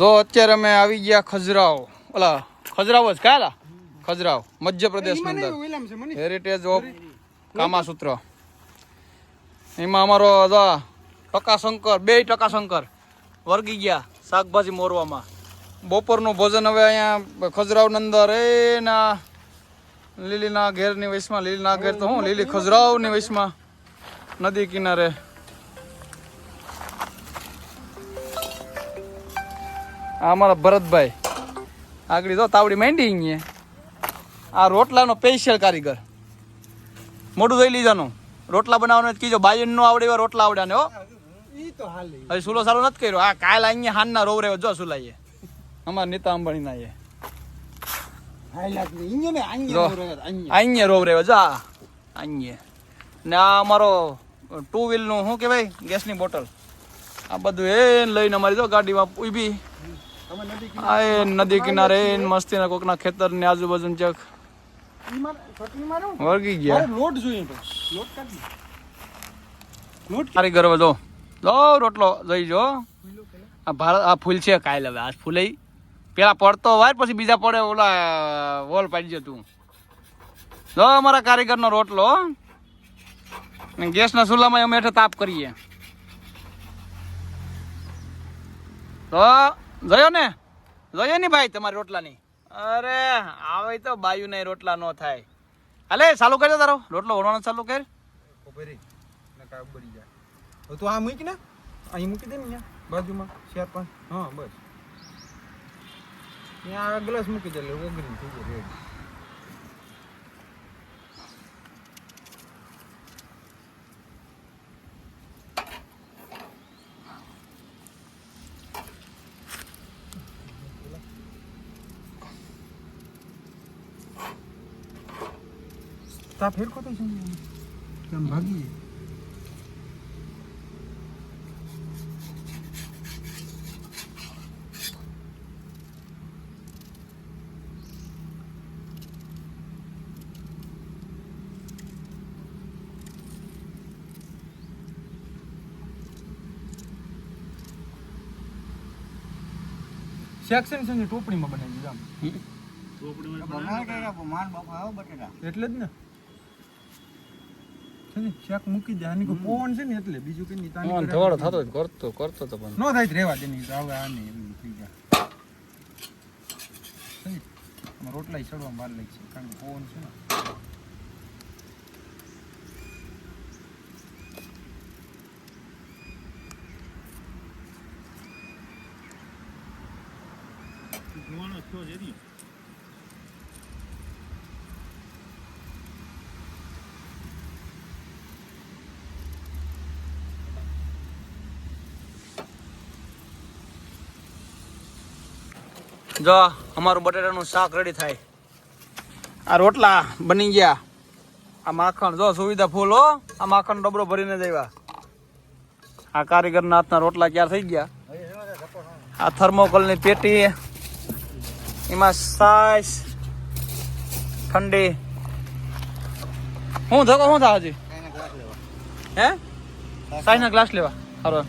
જો અત્યારે અમે આવી ગયા ખજરાઓ ઓલા ખજરાઓ જ કયા ખજરાઓ મધ્યપ્રદેશની અંદર. Heritage of Kamasutra. એમાં અમારો ટકાશંકર બે ટકાશંકર વર્ગી ગયા શાકભાજી મોરવામાં. બપોરનું ભોજન હવે અહીંયા ખજરાવની અંદર એ ના લીલીના ઘેરની વૈશમાં લીલીના ઘેર તો હું લીલી ખજરાવની વૈશમાં નદી કિનારે અમારા ભરતભાઈ. આગળ જો તાવડી માંડી અહીંયા. આ રોટલાનો સ્પેશિયલ કારીગર. મોઢું જોઈ લીધાનું. રોટલા બનાવવાનું કીજો બાયન નો આવડે એવા રોટલા આવડ્યા ને હો હવે સુલો સારો નથી કર્યો. આ કાલ અહીંયા હાનના રોવ રહ્યો જો સુલાઈએ. અમારા નીતા અંબાણી ના એ અહીંયા. રોવ રહ્યો જો અહીંયા. ને આ અમારો ટુ વ્હીલનું શું કહેવાય? ગેસની બોટલ. આ બધું એ લઈને અમારી જો ગાડીમાં ઊભી. આ એ નદી કિનારે મસ્તીના કોકના ખેતરની આજુબાજુ ચક. વળગી ગયા. લોટ જોઈએ લોટ કાઢી લોટ કારીગર જો. જો રોટલો જઈ જો. આ ભારત આ ફૂલ છે કાલ હવે આ ફૂલે પેલા પડતો વાર પછી બીજા પડે ઓલા વોલ પાડી જતું જો અમારા કારીગરનો રોટલો. ગેસના ચૂલામાં અમે હેઠળ તાપ કરીએ. તો જોયો ને? જોયો ને ભાઈ તમારી રોટલાની? અરે, આવે તો બાયુ નહીં રોટલા નો થાય. હાલે, ચાલુ કરજો તારો. રોટલો વણવાનો ચાલુ કર. ઉભરી નકા બળી જાય. તો આ મૂકી ને. અહીં મૂકી દે ને અહીંયા, બાજુમાં ચાર પાંચ હા, બસ. ત્યાં ગ્લાસ મૂકી દે એટલે થઈ જાય રેડી તા ફેરકો તો છે ને. કેમ ભાગી સેક્શન છે ને ટોપડીમાં બનાવી દીધા એટલે જ ને છે ને મૂકી દે આની કોઈ છે ને એટલે બીજું કઈ નહીં તાની ઘરે થતો કરતો કરતો તો પણ. નો થાય રેવા રહેવા દે નહીં તો હવે આ નહીં એવું થઈ જાય છે રોટલા ચડવા વાર લાગશે કારણ કે પવન છે ને. જો અમારું બટેટાનું શાક રેડી થાય. આ રોટલા બની ગયા. આ માખણ જો સુવિધા ફૂલ હો. આ માખણ ડબરો ભરીને દેવા આ કારીગરના હાથના રોટલા ક્યાં થઈ ગયા? આ થર્મોકોલની પેટી એમાં સાઈસ ઠંડી. હું ધકો શું થાય હજી? હે? સાઈના ગ્લાસ લેવા. સારો